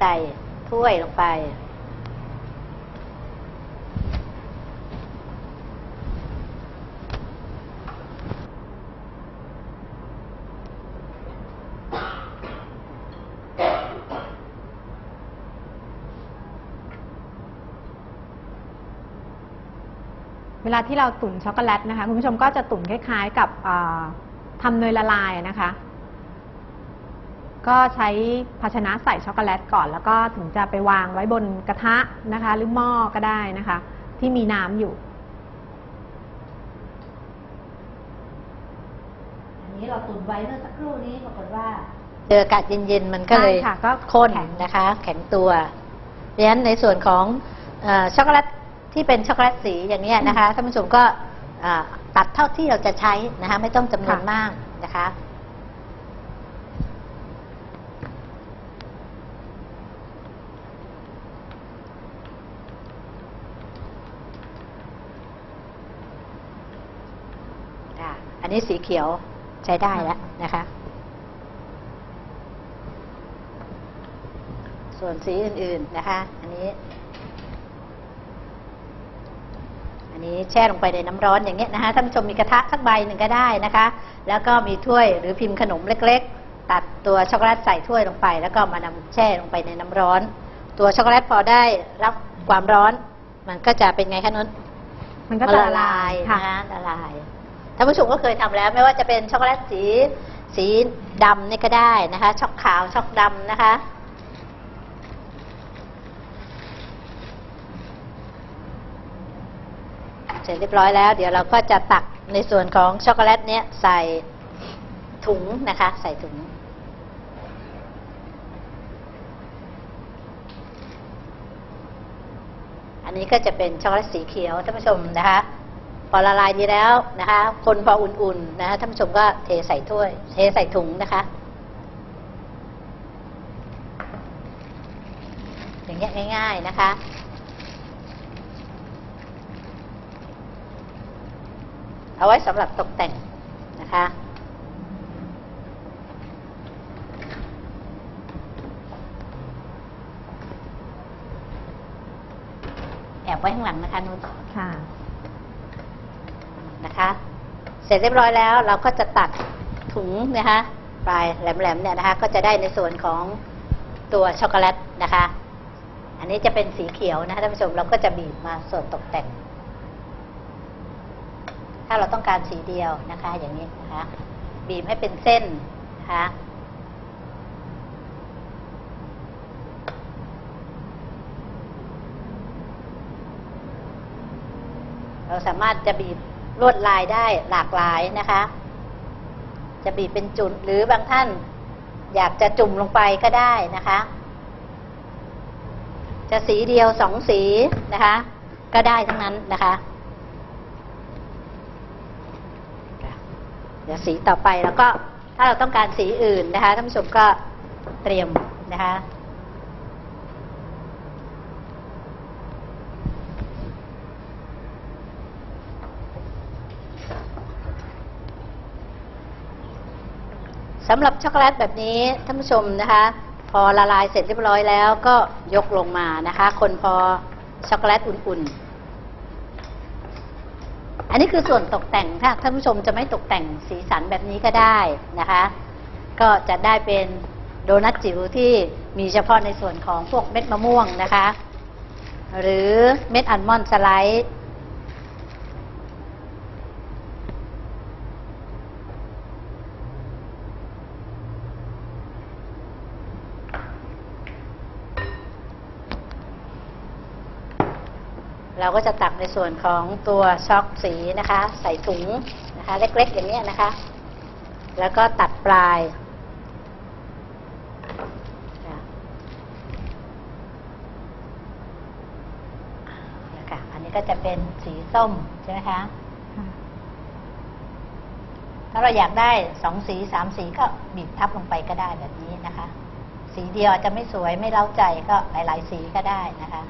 ใส่ถ้วยลงไป เวลาที่เราตุ๋นช็อกโกแลตนะคะ คุณผู้ชมก็จะตุ๋นคล้ายๆ กับอ่าทำเนยละลายนะคะ ก็ใช้ภาชนะใส่ช็อกโกแลตก่อน แล้วก็ถึงจะไปวางไว้บนกระทะนะคะ หรือหม้อก็ได้นะคะ ที่มีน้ำอยู่ อันนี้เราตุนไว้เมื่อสักครู่นี้ปรากฏว่า เจออากาศเย็นๆ มันก็เลยใช่ค่ะก็ข้นแข็ง นะคะ แข็งตัวดังนั้นในส่วนของเออช็อกโกแลตที่เป็นช็อกโกแลตสีอย่างเนี้ยนะคะท่านผู้ชมก็อ่าตัดเท่าที่เราจะใช้นะคะไม่ต้องจำนวนมากนะคะ อะอั นนี้สีเขียวใช้ได้แล้วนะคะ ส่วนสีอื่นๆนะคะ อันนี้ อันนี้แช่ลงไปในน้ำร้อนอย่างเงี้ยนะคะท่านผู้ชมมีกระทะสักใบหนึ่งก็ได้นะคะ แล้วก็มีถ้วยหรือพิมพ์ขนมเล็ก ๆ ตัดตัวช็อกโกแลตใส่ถ้วยลงไป แล้วก็มานำแช่ลงไปในน้ำร้อน ตัวช็อกโกแลตพอได้รับความร้อน มันก็จะเป็นไงคะนุชมันก็มันจะละละลาลายยค่ะค่ะละลาย ท่านผู้ชมก็เคยทำแล้ว ไม่ว่าจะเป็นช็อกโกแลตสี สีดำนี่ก็ได้นะคะ ช็อกขาวช็อกดำนะคะ เสร็จเรียบร้อยแล้ว เดี๋ยวเราก็จะตักในส่วนของช็อกโกแลตเนี้ยใส่ถุงนะคะ ใส่ถุงอันนี้ก็จะเป็นช็อกโกแลตสีเขียวท่านผู้ชมนะคะ พอละลายดีแล้วนะคะ คนพออุ่นๆนะคะท่านผู้ชมก็เทใส่ถ้วย เทใส่ถุงนะคะ อย่างเงี้ยง่าย ๆนะคะ เอาไว้สำหรับตกแต่งนะคะแอบไว้ข้างหลังนะคะนุชค่ะ นะคะ เสร็จเรียบร้อยแล้วเราก็จะตัดถุงนะคะปลายแหลมๆเนี่ยนะคะ ก็จะได้ในส่วนของตัวช็อกโกแลตนะคะ อันนี้จะเป็นสีเขียวนะคะท่านผู้ชมเราก็จะบีบมาส่วนตกแต่ง ถ้าเราต้องการสีเดียวนะคะ อย่างนี้นะคะ บีบให้เป็นเส้นนะคะเราสามารถจะบีบ ลวดลายได้หลากหลายนะคะ จะบีบเป็นจุดหรือบางท่านอยากจะจุ่มลงไปก็ได้นะคะ จะสีเดียวสองสีนะคะ ก็ได้ทั้งนั้นนะคะเดี๋ยวสีต่อไปแล้วก็ถ้าเราต้องการสีอื่นนะคะท่านผู้ชมก็เตรียมนะคะ สำหรับช็อกโกแลตแบบนี้ท่านผู้ชมนะคะ พอละลายเสร็จเรียบร้อยแล้วก็ยกลงมานะคะ คนพอช็อกโกแลตอุ่นๆ อันนี้คือส่วนตกแต่งถ้าท่านผู้ชมจะไม่ตกแต่งสีสันแบบนี้ก็ได้นะคะ ก็จะได้เป็นโดนัทจิ๋วที่มีเฉพาะในส่วนของพวกเม็ดมะม่วงนะคะ หรือเม็ดอัลมอนด์สไลด์ เราก็จะตักในส่วนของตัวช็อกสีนะคะ ใส่ถุงนะคะ เล็กๆอย่างนี้นะคะ แล้วก็ตัดปลายนะคะอันนี้ก็จะเป็นสีส้มใช่ไหมคะค่ะถ้าเราอยากได้สองสีสามสีก็บีบทับลงไปก็ได้แบบนี้นะคะ สีเดียวอาจจะไม่สวยไม่เล้าใจก็หลาย ๆ สีก็ได้นะคะ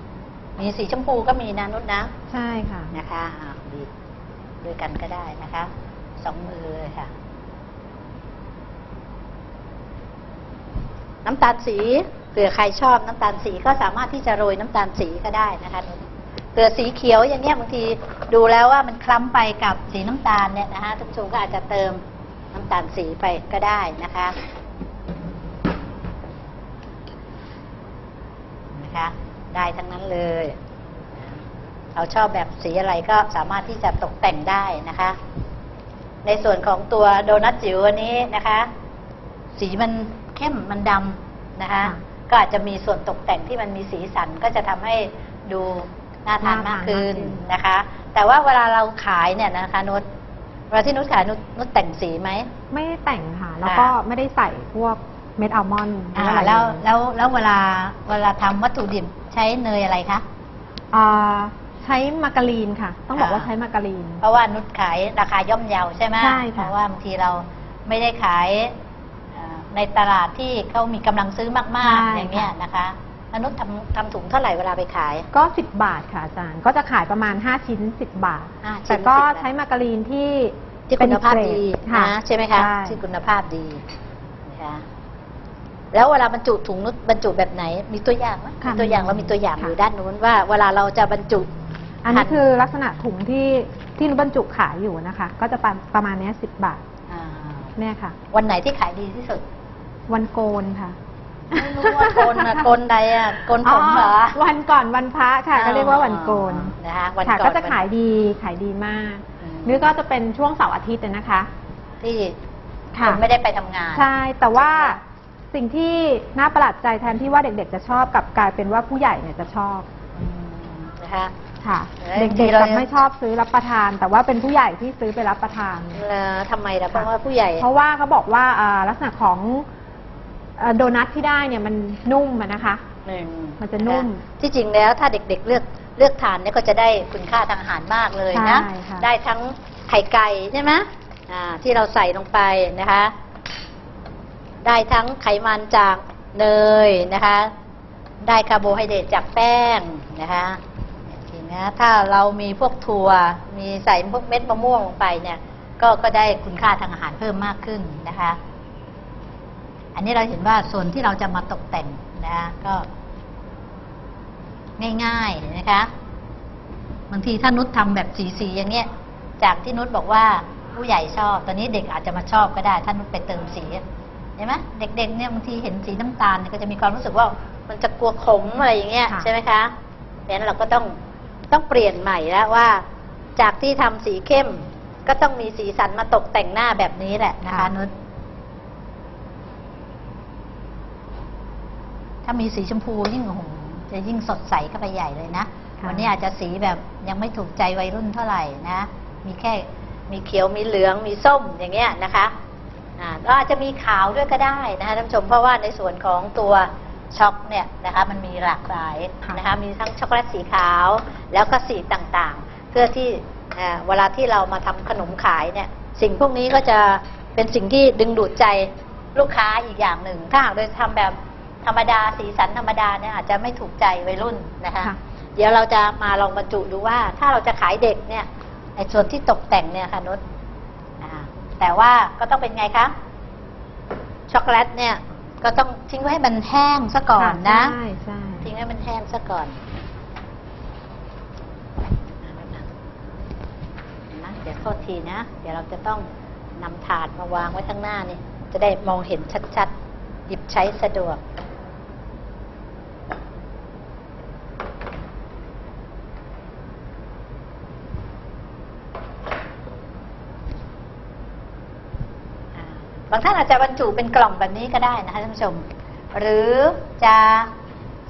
มีสีชมพูก็มีนะนุชนะใช่ค่ะ นะคะอ่าบีบด้วยกันก็ได้นะคะ สองมือเลยค่ะ น้ำตาลสีเผื่อใครชอบน้ำตาลสีก็สามารถที่จะโรยน้ำตาลสีก็ได้นะคะเผื่อสีเขียวอย่างเงี้ยบางทีดูแล้วว่ามันคล้ำไปกับสีน้ำตาลเนี่ยนะคะท่านผู้ชมก็อาจจะเติมน้ำตาลสีไปก็ได้นะคะนะคะ ได้ทั้งนั้นเลย เราชอบแบบสีอะไรก็สามารถที่จะตกแต่งได้นะคะ ในส่วนของตัวโดนัทจิ๋วอันนี้นะคะ สีมันเข้มมันดำนะคะค่ะก็อาจจะมีส่วนตกแต่งที่มันมีสีสันก็จะทำให้ดูน่าทานมากขึ้นนะคะ แต่ว่าเวลาเราขายเนี่ยนะคะนุชเวลาที่นุชขายนุชนุชแต่งสีไหม ไม่ได้แต่งค่ะ แล้วก็ไม่ได้ใส่พวก เม็ดอัลมอนด์หรืออ่าอะไรแล้วเยแล้วแล้วเวลาเวลาทำวัตถุดิบใช้เนยอะไรคะ อ่าใช้มาการีนค่ะ ต้องบอกว่าอ่าใช้มาการีน เพราะว่านุชขายราคาย่อมเยาใช่ไหมใช่ค่ะ เพราะว่าบางทีเราไม่ได้ขายเอ่อในตลาดที่เขามีกำลังซื้อมากๆอย่างเงี้ยนะคะแล้วนุชทำทำถุงเท่าไหร่เวลาไปขาย ก็ 10 บาทค่ะอาจารย์ ก็จะขายประมาณ 5 ชิ้น 10 บาทห้าชิ้นแต่ก็10บาท ใช้มาการีนที่ที่คุณภาพดีเป็นเกรดนะใช่ไหมคะใช่ ที่คุณภาพดีนะคะ แล้วเวลาบรรจุถุงนุชบรรจุแบบไหน มีตัวอย่างไหมค่ะมีตัวอย่างเรามีตัวอย่างค่ะ อยู่ด้านนู้นว่า เวลาเราจะบรรจุ อันนี้พันคือลักษณะถุงที่ที่นุบรรจุขายอยู่นะคะ ก็จะประประมาณเนี้ย10บาทอ่าเนี่ยค่ะ วันไหนที่ขายดีที่สุดวันโกนค่ะไม่รู้ว่าโกนอะโกนใดอะโกนผมเหรอวันก่อนวันพระค่ะ ก็เรียกว่าวันโกนนะคะวันค่ะก่อนก็จะขายดีขายดีมากอืมนี่ก็จะเป็นช่วงเสาร์อาทิตย์นะคะ ที่คค่ะนไม่ได้ไปทำงาน ใช่แต่ว่า สิ่งที่น่าประหลาดใจแทนที่ว่าเด็กๆจะชอบกลับกลายเป็นว่าผู้ใหญ่เนี่ยจะชอบอืมนะคะ ค่ะ เอ้ยเด็กดีๆเลยจะไม่ชอบซื้อรับประทาน แต่ว่าเป็นผู้ใหญ่ที่ซื้อไปรับประทาน เอ่อทำไมล่ะเพราะว่าผู้ใหญ่ เพราะว่าเขาบอกว่าอ่าลักษณะของเอ่อโดนัทที่ได้เนี่ยมันนุ่มอะนะคะ หนึ่งมันจะนุ่มคที่จริงแล้วถ้าเด็กๆเลือกเลือกทานเนี่ยก็จะได้คุณค่าทางอาหารมากเลยนะ ใช่ค่ะ ได้ทั้งไข่ไก่ใช่ไหมอ่าที่เราใส่ลงไปนะคะ ได้ทั้งไขมันจากเนยนะคะ ได้คาร์โบไฮเดรตจากแป้งนะคะจริงนะถ้าเรามีพวกถั่วมีใส่พวกเม็ดมะม่วงลงไปเนี่ย ก็ก็ได้คุณค่าทางอาหารเพิ่มมากขึ้นนะคะ อันนี้เราเห็นว่าส่วนที่เราจะมาตกแต่งนะคะก็ ง่ายๆนะคะบางทีถ้านุชทำแบบสีๆอย่างเงี้ย จากที่นุชบอกว่าผู้ใหญ่ชอบ ตอนนี้เด็กอาจจะมาชอบก็ได้ ถ้านุชไปเติมสี ห็นไหมเด็กๆเนี่ยบางทีเห็นสีน้ำตาลเนี่ยก็จะมีความรู้สึกว่ามันจะกลัวขมอะไรอย่างเงี้ยค่ะใช่ไหมคะดังนั้นเราก็ต้องต้องเปลี่ยนใหม่แล้วว่า จากที่ทำสีเข้มก็ต้องมีสีสันมาตกแต่งหน้าแบบนี้แหละนะคะนุชถ้ามีสีชมพูยิ่งโอ้โหจะยิ่งสดใสเข้าไปใหญ่เลยนะค่ะวันนี้อาจจะสีแบบยังไม่ถูกใจวัยรุ่นเท่าไหร่นะ มีแค่มีเขียวมีเหลืองมีส้มอย่างเงี้ยนะคะ อ่าแล้วอาจจะมีขาวด้วยก็ได้นะคะท่านผู้ชมเพราะว่าในส่วนของตัวช็อกเนี่ยนะคะมันมีหลากหลายค่ะนะคะมีทั้งช็อกโกแลตสีขาว แล้วก็สีต่างๆ เพื่อที่อ่าเวลาที่เรามาทำขนมขายเนี่ยสิ่งพวกนี้ก็จะเป็นสิ่งที่ดึงดูดใจลูกค้าอีกอย่างหนึ่ง ถ้าหากโดยทำแบบธรรมดาสีสันธรรมดาเนี่ยอาจจะไม่ถูกใจวัยรุ่นนะคะค่ะเดี๋ยวเราจะมาลองบรรจุดูว่าถ้าเราจะขายเด็กเนี่ยไอ้ส่วนที่ตกแต่งเนี่ยค่ะนุชอ่า แต่ว่าก็ต้องเป็นไงคะ ช็อกโกแลตเนี่ย ก็ต้องทิ้งไว้ให้มันแห้งซะก่อนนะ ใช่ใช่ทิ้งให้มันแห้งซะก่อนนะเดี๋ยวโทษทีนะ เดี๋ยวเราจะต้องนำถาดมาวางไว้ข้างหน้านี่ จะได้มองเห็นชัดๆ หยิบใช้สะดวก บางท่านอาจจะบรรจุเป็นกล่องแบบนี้ก็ได้นะคะท่านผู้ชม หรือจะ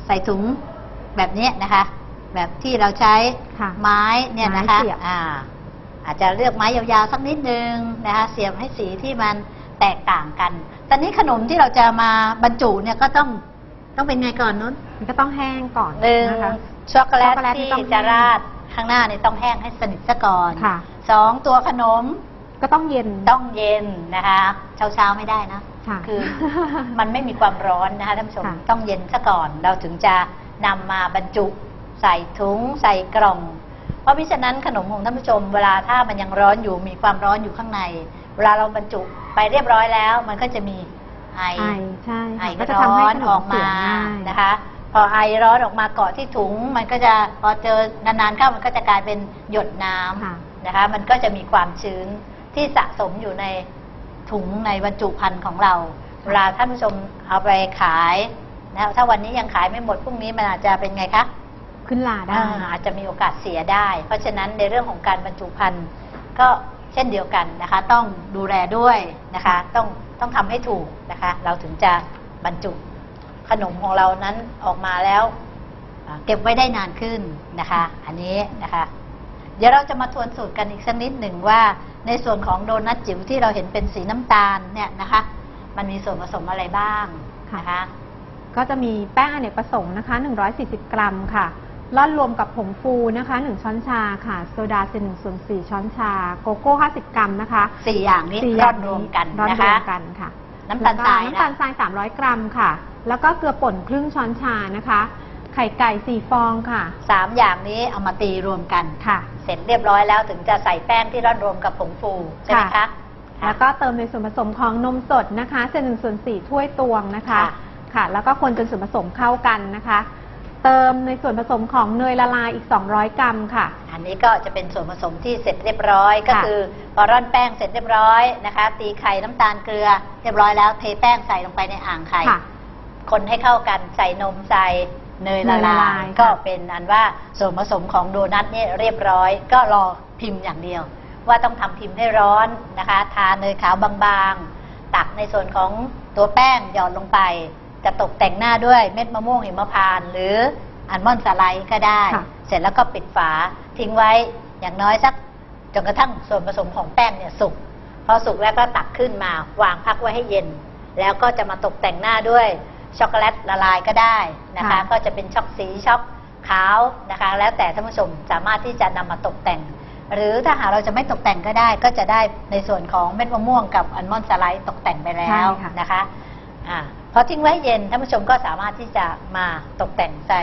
ใส่ถุงแบบนี้นะคะ แบบที่เราใช้ค่ะไม้เนี่ยนะคะไม้เสียบ อ่าอาจจะเลือกไม้ยาวๆสักนิดนึงนะคะเสียบให้สีที่มันแตกต่างกัน ตอนนี้ขนมที่เราจะมาบรรจุเนี่ยก็ต้องต้องเป็นไงก่อนนุ้น มันก็ต้องแห้งก่อนหนึ่งนะคะ ช็อกโกแลช็ตอกโกแลตที่ต้องจะแห้งราดข้างหน้านี่ต้องแห้งให้สนิทซะก่อนค่ะ สองตัวขนม ก็ต้องเย็น ต้องเย็นนะคะเช้าๆไม่ได้นะ ค่ะ คือมันไม่มีความร้อนนะคะท่านผู้ชมค่ะต้องเย็นซะก่อน เราถึงจะนำมาบรรจุ ใส่ถุงใส่กล่อง เพราะมิฉะนั้นขนมของท่านผู้ชม เวลาถ้ามันยังร้อนอยู่มีความร้อนอยู่ข้างใน เวลาเราบรรจุไปเรียบร้อยแล้ว มันก็จะมีไอ ไอใช่ไอค่ะก็ก็จะร้ทำให้อนขนออมกเสีมายง่ายนะคะ พอไอร้อนออกมาเกาะที่ถุง มันก็จะพอเจอนานๆเข้ามันก็จะกลายเป็นหยดน้ำค่ะ นะคะ มันก็จะมีความชื้น ที่สะสมอยู่ในถุงในบรรจุภัณฑ์ของเรา เวลาท่านผู้ชมเอาไปขายนะถ้าวันนี้ยังขายไม่หมดพรุ่งนี้มันอาจจะเป็นไงคะขึ้นลาได้อ่าอาจจะมีโอกาสเสียได้ เพราะฉะนั้นในเรื่องของการบรรจุภัณฑ์ก็เช่นเดียวกันนะคะ ต้องดูแลด้วยนะคะ ต้องต้องทำให้ถูกนะคะ เราถึงจะบรรจุขนมของเรานั้นออกมาแล้วอ่าเก็บไว้ได้นานขึ้นนะคะ อันนี้นะคะ เดี๋ยวเราจะมาทวนสูตรกันอีกสักนิดหนึ่งว่า ในส่วนของโดนัทจิ๋วที่เราเห็นเป็นสีน้ำตาลเนี่ยนะคะ มันมีส่วนผสมอะไรบ้างนะคะก็จะมีแป้งอเนกประสงค์นะคะ 140 กรัมค่ะร่อนรวมกับผงฟูนะคะ 1 ช้อนชาค่ะ โซดาเป็น1ส่วน4ช้อนชา โกโก้ 50 กรัมนะคะสี่อย่างนี้สี่ร่ย่าองนรวมกันร่อนนะรวคะมกันค่ะ น้ำตาลทรายแล้วก็น้ำตาลนะทราย 300 กรัมค่ะ แล้วก็เกลือป่นครึ่งช้อนชานะคะ ไข่ไก่ 4 ฟองค่ะสามอย่างนี้เอามาตีรวมกันค่ะเส ร็จเรียบร้อยแล้วถึงจะใส่แป้งที่ร่อนรวมกับผงฟูใช่ไหมคะ ค่ะ แล้วก็เติมในส่วนผสมของนมสดนะคะเศษหนึ่งส่วนสี่ถ้วยตวงนะคะ ค่ะ ค่ะ แล้วก็คนจนส่วนผสมเข้ากันนะคะ เติมในส่วนผสมของเนยละลายอีก 200 กรัมค่ะ อันนี้ก็จะเป็นส่วนผสมที่เสร็จเรียบร้อยก็ค่ะ คือพอร่อนแป้งเสร็จเรียบร้อยนะคะ ตีไข่น้ำตาลเกลือ เรียบร้อยแล้วเทแป้งใส่ลงไปในอ่างไข่ ค่ะ คนให้เข้ากันใส่นมใส่ เนยละเนยละลาลายยก็ค่ะเป็นอันว่าส่วนผสมของโดนัทเนี่ยเรียบร้อย ก็รอพิมพ์อย่างเดียว ว่าต้องทำพิมพ์ให้ร้อนนะคะ ทาเนยขาวบางๆ ตักในส่วนของตัวแป้งหยอดลงไป จะตกแต่งหน้าด้วยเม็ดมะม่วงหิมพานต์หรืออัลมอนด์สไลด์ก็ได้ค่ะเสร็จแล้วก็ปิดฝาทิ้งไว้อย่างน้อยสักจนกระทั่งส่วนผสมของแป้งเนี่ยสุกพอสุกแล้วก็ตักขึ้นมาวางพักไว้ให้เย็น แล้วก็จะมาตกแต่งหน้าด้วย ช็อกโกแลตละลายก็ได้นะคะ ค่ะก็จะเป็นช็อกสีช็อกขาวนะคะ แล้วแต่ท่านผู้ชมสามารถที่จะนำมาตกแต่ง หรือถ้าหากเราจะไม่ตกแต่งก็ได้ ก็จะได้ในส่วนของเม็ดมะม่วงกับอัลมอนด์สไลด์ตกแต่งไปแล้วใช่ค่ะ นะคะอ่าพอทิ้งไว้ให้เย็นท่านผู้ชมก็สามารถที่จะมาตกแต่งใส่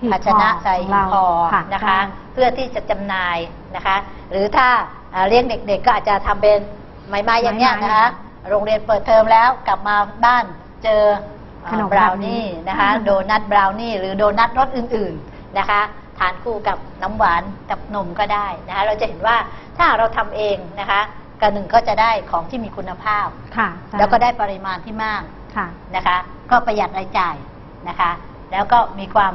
หีบภาชนะห่อใส่ของหีเราบห่อค่ะนะคะใช่เพื่อที่จะจำหน่ายนะคะ หรือถ้าเอ่อเลี้ยงเด็กๆ ก็อาจจะทำเป็นไม้ไม้อย่างเงี้ยไม้ไม้นะคะ โรงเรียนเปิดเทอมแล้วกลับมาบ้านเจอเอ่อ ขนมบราวแบบนี้นี่นะคะ โดนัทบราวนี่หรือโดนัทรสอื่นๆนะคะ ทานคู่กับน้ำหวานกับนมก็ได้นะคะ เราจะเห็นว่าถ้าเราทำเองนะคะกันหนึ่งก็จะได้ของที่มีคุณภาพค่ะใช่แล้วก็ได้ปริมาณที่มากค่ะนะคะ ก็ประหยัดรายจ่ายนะคะ แล้วก็มีความ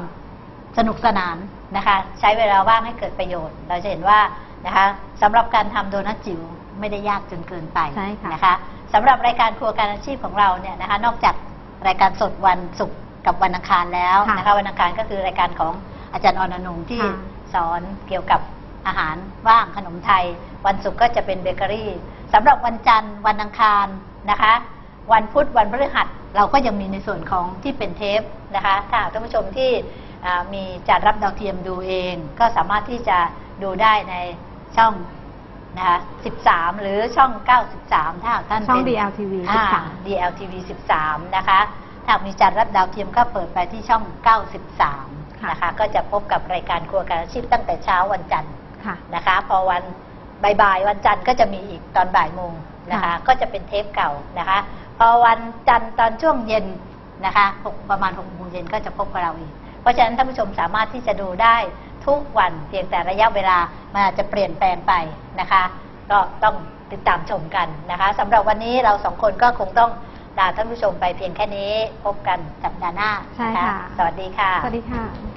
สนุกสนานนะคะ ใช้เวลาว่างให้เกิดประโยชน์ เราจะเห็นว่านะคะสำหรับการทำโดนัทจิ๋วไม่ได้ยากจนเกินไปใช่ค่ะนะคะสำหรับรายการครัวการอาชีพของเราเนี่ยนะคะ นอกจาก รายการสดวันศุกร์กับวันอังคารแล้วค่ะนะคะวันอังคารก็คือรายการของอาจารย์อรนงค์ที่ค่ะ สอนเกี่ยวกับอาหารว่างขนมไทย วันศุกร์ก็จะเป็นเบเกอรี่สำหรับวันจันทร์วันอังคารนะคะ วันพุธวันพฤหัสเราก็ยังมีในส่วนของที่เป็นเทปนะคะถ้าหากท่านผู้ชมที่อ่ามีจัดรับดาวเทียมดูเอง ก็สามารถที่จะดูได้ในช่อง นะคะ13 หรือช่อง 93 ถ้าหากท่านช่อง เป็น DLTV อ่า 13 DLTV 13 นะคะถ้าหากมีจัดรับดาวเทียมก็เปิดไปที่ช่อง 93 ค่ะ นะคะ ก็จะพบกับรายการครัวการอาชีพตั้งแต่เช้าวันจันทร์ค่ะ นะคะ พอวันบ่ายๆวันจันทร์ก็จะมีอีกตอนบ่ายโมงนะคะ ค่ะ ก็จะเป็นเทปเก่านะคะ พอวันจันทร์ตอนช่วงเย็นนะคะหกประมาณ6โมงเย็นก็จะพบกับเราอีก เพราะฉะนั้นท่านผู้ชมสามารถที่จะดูได้ ทุกวันเพียงแต่ระยะเวลามันอาจจะเปลี่ยนแปลงไปนะคะ ก็ต้องติดตามชมกันนะคะสำหรับวันนี้เราสองคนก็คงต้องลาท่านผู้ชมไปเพียงแค่นี้พบกันสัปดาห์หน้าใช่นค่ะ สวัสดีค่ะ สวัสดีค่ะ「